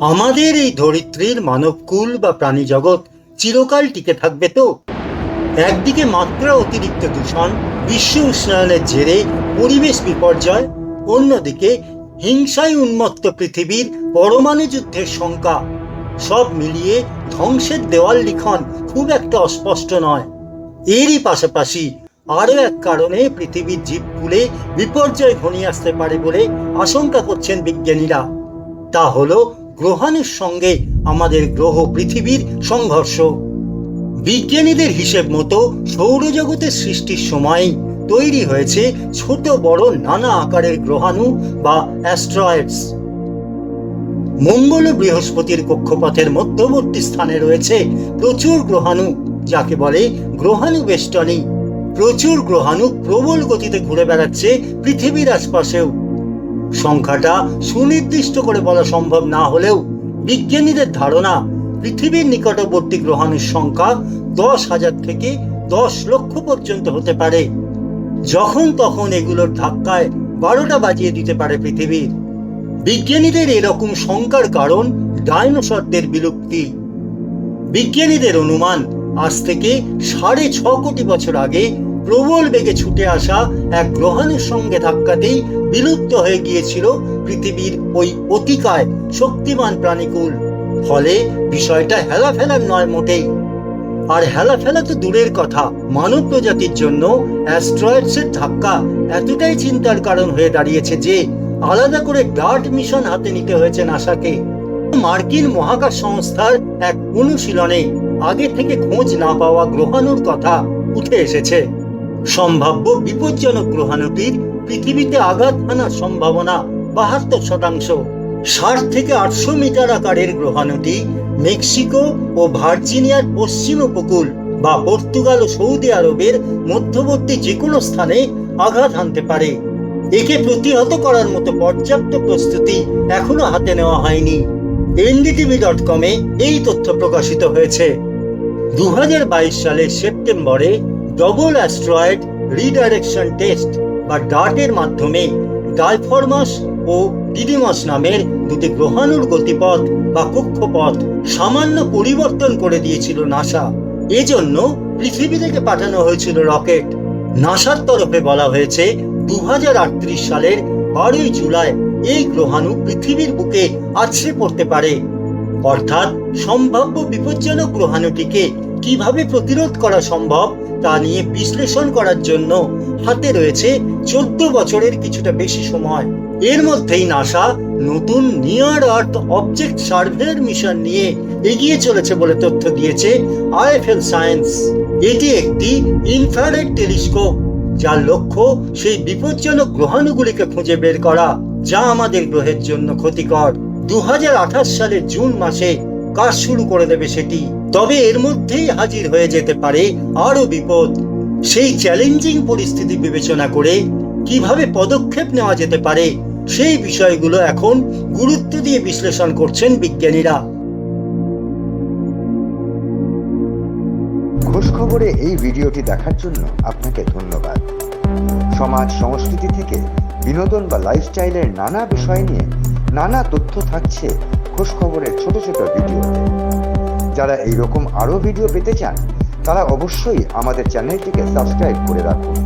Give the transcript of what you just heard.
আমাদের এই ধরিত্রীর মানবকুল বা প্রাণী জগৎ চিরকাল টিকে থাকবে তো? একদিকে মাত্রা অতিরিক্ত দূষণ, বিশ্ব উষ্ণায়নের জেরে পরিবেশ বিপর্যয়, অন্যদিকে হিংসায় উন্মত্ত পৃথিবীর পরমাণু যুদ্ধের শঙ্কা সব মিলিয়ে ধ্বংসের দেওয়াল লিখন খুব একটা অস্পষ্ট নয়। এরই পাশাপাশি আরও এক কারণে পৃথিবীর জীবকুলে বিপর্যয় ঘনিয়ে আসতে পারে বলে আশঙ্কা করছেন বিজ্ঞানীরা। তা হলো গ্রহাণুর সঙ্গে আমাদের গ্রহ পৃথিবীর সংঘর্ষ। বিজ্ঞানীদের হিসেব মতো সৌরজগতের সৃষ্টির সময় তৈরি হয়েছে ছোট বড় নানা আকারের গ্রহাণু বা অ্যাস্ট্রয়েডস। মঙ্গল ও বৃহস্পতির কক্ষপথের মধ্যবর্তী স্থানে রয়েছে প্রচুর গ্রহাণু, যাকে বলে গ্রহাণু বেষ্টনী। প্রচুর গ্রহাণু প্রবল গতিতে ঘুরে বেড়াচ্ছে পৃথিবীর আশপাশেও। সংখ্যাটা সুনির্দিষ্ট করে বলা সম্ভব না হলেও বিজ্ঞানীদের ধারণা পৃথিবীর নিকটবর্তী গ্রহাণুর সংখ্যা দশ হাজার থেকে দশ লক্ষ পর্যন্ত হতে পারে। যখন তখন এগুলোর ধাক্কায় বারোটা বাজিয়ে দিতে পারে পৃথিবীর। বিজ্ঞানীদের এরকম শঙ্কার কারণ ডাইনোসরদের বিলুপ্তি। বিজ্ঞানীদের অনুমান আজ থেকে সাড়ে ছ কোটি বছর আগে প্রবল বেগে ছুটে আসা এক গ্রহাণুর সঙ্গে ধাক্কাতেই বিলুপ্ত হয়ে গিয়েছিল পৃথিবীর ওই অতিকায় শক্তিমান প্রাণীকুল। ফলে বিষয়টা হেলাফেলার নয় মোটেই। আর হেলাফেলা তো দূরের কথা। মানব প্রজাতির জন্য অ্যাস্ট্রয়েডসের ধাক্কা এতটাই চিন্তার কারণ হয়ে দাঁড়িয়েছে যে আলাদা করে ডার্ট মিশন হাতে নিতে হয়েছে নাসাকে। মার্কিন মহাকাশ সংস্থার এক অনুশীলনে আগে থেকে খোঁজ না পাওয়া গ্রহাণুর কথা উঠে এসেছে। সম্ভাব্য বিপজ্জনক গ্রহাণুটির পৃথিবীতে আঘাত হানার সম্ভাবনা বাহাত্তর শতাংশ। ষাট থেকে আটশো মিটার আকারের গ্রহাণুটি মেক্সিকো ও ভার্জিনিয়ার পশ্চিম উপকূল বা পর্তুগাল ও সৌদি আরবের মধ্যবর্তী যে কোনো স্থানে আঘাত হানতে পারে। একে প্রতিহত করার মতো পর্যাপ্ত প্রস্তুতি এখনও হাতে নেওয়া হয়নি। এনডিটিভি ডট কমে এই তথ্য প্রকাশিত হয়েছে। দু হাজার বাইশ সালের সেপ্টেম্বরে ডবল অ্যাস্ট্রয়েড রিডাইরেকশন টেস্ট বা ডার্টের মাধ্যমে ডাইফরমাস ও ডিডিমাস নামের দুটি গ্রহাণুর গতিপথ বা কক্ষপথ সামান্য পরিবর্তন করে দিয়েছিল নাসা এজন্য পৃথিবী থেকে পাঠানো হয়েছিল রকেট। নাসার তরফে বলা হয়েছে দু হাজার আটত্রিশ সালের বারোই জুলাই এই গ্রহাণু পৃথিবীর বুকে আছড়ে পড়তে পারে। অর্থাৎ সম্ভাব্য বিপজ্জনক গ্রহাণুটিকে কীভাবে প্রতিরোধ করা সম্ভব তা নিয়ে বিশ্লেষণ করার জন্য হাতে রয়েছে চোদ্দ বছরের কিছুটা বেশি সময়। এর মধ্যেই নাসা নতুন নিয়ার আর্থ অবজেক্ট সার্ভের মিশন নিয়ে এগিয়ে চলেছে বলে তথ্য দিয়েছে আইএফএল সায়েন্স এটি একটি ইনফ্রারেড টেলিস্কোপ যার লক্ষ্য সেই বিপজ্জনক গ্রহাণুগুলিকে খুঁজে বের করা, যা আমাদের গ্রহের জন্য ক্ষতিকর। দু হাজার আঠাশ সালের জুন মাসে কাজ শুরু করে দেবে সেটি। তবে এর মধ্যেই হাজির হয়ে যেতে পারে আরও বিপদ। সেই চ্যালেঞ্জিং পরিস্থিতি বিবেচনা করে কীভাবে পদক্ষেপ নেওয়া যেতে পারে, সেই বিষয়গুলো এখন গুরুত্ব দিয়ে বিশ্লেষণ করছেন বিজ্ঞানীরা। খবরে এই ভিডিওটি দেখার জন্য আপনাকে ধন্যবাদ। সমাজ সংস্কৃতি থেকে বিনোদন বা লাইফস্টাইলের নানা বিষয় নিয়ে নানা তথ্য থাকছে খোঁজ খবরের ছোট ছোট ভিডিওতে। যারা এইরকম আরও ভিডিও পেতে চান তারা অবশ্যই আমাদের চ্যানেলটিকে সাবস্ক্রাইব করে রাখুন।